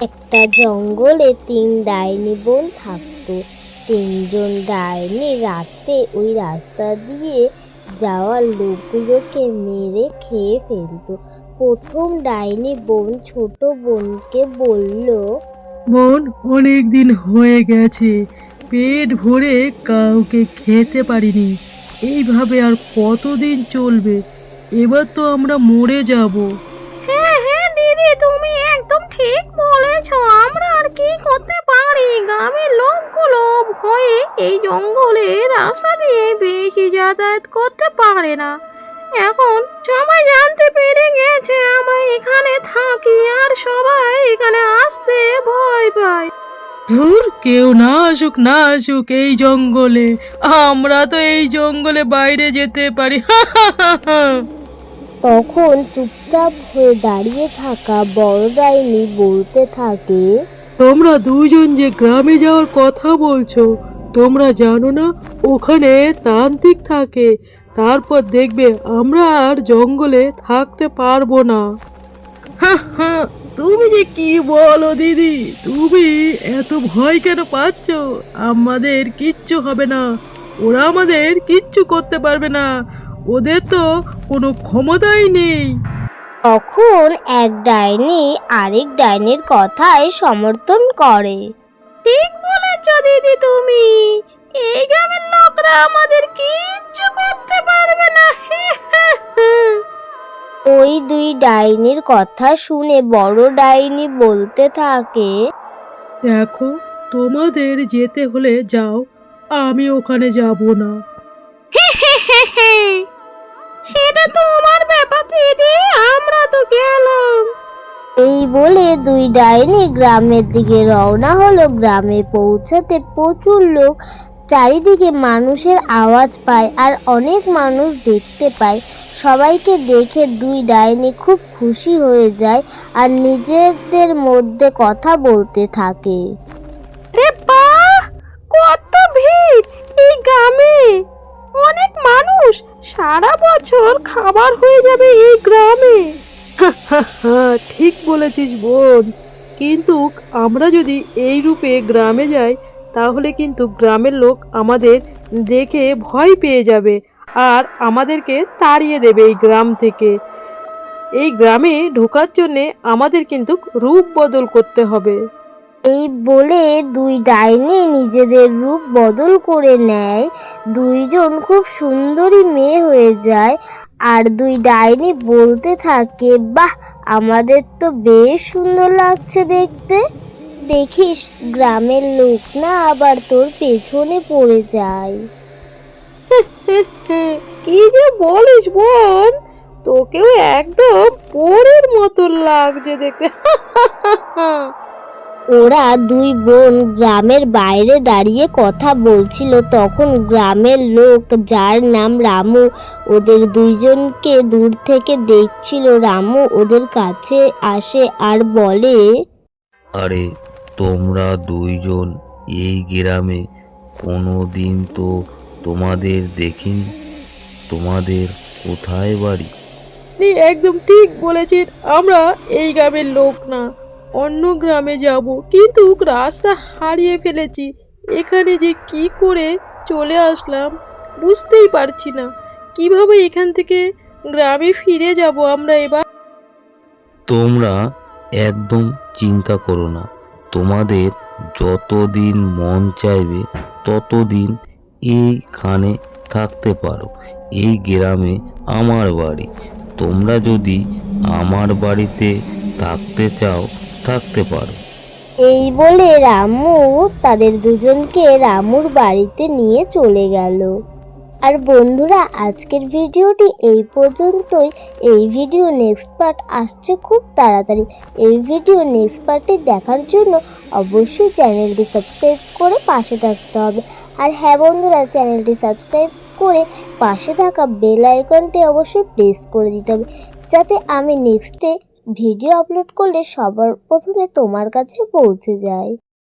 একটা জঙ্গলে তিন ডাইনি বোন থাকতো। তিনজন ডাইনি রাতে ওই রাস্তা দিয়ে যাওয়ার লোকগুলোকে মেরে খেয়ে ফেলতো। প্রথম ডাইনি বোন ছোট বোনকে বলল, বোন অনেক দিন হয়ে গেছে। পেট ভরে কাউকে খেতে পারিনি। এইভাবে আর কতদিন চলবে? এবার তো আমরা মরে যাব। তুমি একদম ঠিক বলেছ। আমরা আর কি করতে পারি? গ্রামের লোকগুলো ভয়ে এই জঙ্গলে রাস্তা দিয়ে বেশি যাতায়াত করতে পারে না। এখন সবাই জানতে পেরে গেছে, আমরা এখানে থাকি আর সবাই এখানে আসতে ভয় পায়। ধুর, কেউ না আসুক না আসুক এই জঙ্গলে। আমরা তো এই জঙ্গলে বাইরে যেতে পারি। তখন চুপচাপ হয়ে দাঁড়িয়ে থাকা বড় ডাইনি বলতে থাকে, তোমরা দুজন যে গ্রামে যাওয়ার কথা বলছো, তোমরা জানো না, ওখানে তান্ত্রিক থাকে। তারপর দেখবে আমরা আর জঙ্গলে থাকতে পারব না। তুমি যে কি বলো দিদি? তুমি এত ভয় কেন পাচ্ছ? আমাদের কিচ্ছু হবে না। ওরা আমাদের কিচ্ছু করতে পারবে না। ওদের তো কোনো ক্ষমতাই নেই। তখন এক ডাইনি আরেক ডাইনির কথায় সমর্থন করে। ঠিক বলেছ দিদি তুমি। এই গ্রামের লোকরা আমাদের কিচ্ছু করতে পারবে না। ওই দুই ডাইনির কথা শুনে বড় ডাইনি বলতে থাকে দেখো তোমাদের যেতে হলে যাও আমি ওখানে যাব না। এই বলে দুই ডাইনি গ্রামের দিকে রওনা হলো। গ্রামে পৌঁছাতে প্রচুর লোক চারিদিকে মানুষের আওয়াজ পায় আর অনেক মানুষ দেখতে পায়। সবাইকে দেখে দুই ডাইনি খুব খুশি হয়ে যায় আর নিজেদের মধ্যে কথা বলতে থাকে। কত ভিড় এই গ্রামে! ঠিক বলেছিস বোন। কিন্তু আমরা যদি এই রূপে গ্রামে যাই, তাহলে কিন্তু গ্রামের লোক আমাদের দেখে ভয় পেয়ে যাবে আর আমাদেরকে তাড়িয়ে দেবে এই গ্রাম থেকে। এই গ্রামে ঢোকার জন্যে আমাদের কিন্তু রূপ বদল করতে হবে। এই বলে দুই ডাইনি নিজেদের রূপ বদল করে নেয়। দুইজন খুব সুন্দরী মেয়ে হয়ে যায় আর দুই ডাইনি বলতে থাকে, বাহ, আমাদের তো বেশ সুন্দর লাগছে দেখতে। দেখিস, গ্রামের লোক না আবার তোর পেছনে পড়ে যায়। কি যে বলিস বোন, তোকেও একদম পরের মতো লাগছে দেখতে। ওরা দুই বোন গ্রামের বাইরে দাঁড়িয়ে কথা বলছিল। তখন গ্রামের লোক যার নাম রামু ওদের দুইজনকে দূর থেকে দেখছিল। রামু ওদের কাছে আসে আর বলে আরে তোমরা দুইজন এই গ্রামে কোনো দিন তো তোমাদের দেখিনি। তোমাদের কোথায় বাড়ি? আপনি একদম ঠিক বলেছেন আমরা এই গ্রামের লোক না। অন্য গ্রামে যাব, কিন্তু রাস্তা হারিয়ে ফেলেছি। এখানে যে কি করে চলে আসলাম বুঝতেই পারছি না। কীভাবে এখান থেকে গ্রামে ফিরে যাব আমরা এবার? তোমরা একদম চিন্তা করো না। তোমাদের যতদিন মন চাইবে, ততদিন এইখানে থাকতে পারো। এই গ্রামে আমার বাড়ি। তোমরা যদি আমার বাড়িতে থাকতে চাও থাকতে পারো। এই বলে রামু তাদের দুজনকে রামুর বাড়িতে নিয়ে চলে গেল। আর বন্ধুরা, আজকের ভিডিওটি এই পর্যন্তই। এই ভিডিও নেক্সট পার্ট আসছে খুব তাড়াতাড়ি। এই ভিডিও নেক্সট পার্টটি দেখার জন্য অবশ্যই চ্যানেলটি সাবস্ক্রাইব করে পাশে থাকতে হবে। আর হ্যাঁ বন্ধুরা, চ্যানেলটি সাবস্ক্রাইব করে পাশে থাকা বেল আইকনটি অবশ্যই প্রেস করে দিতে হবে। যাতে আমি নেক্সটে ভিডিও আপলোড করলে সবার প্রথমে তোমার কাছে পৌঁছে যায়।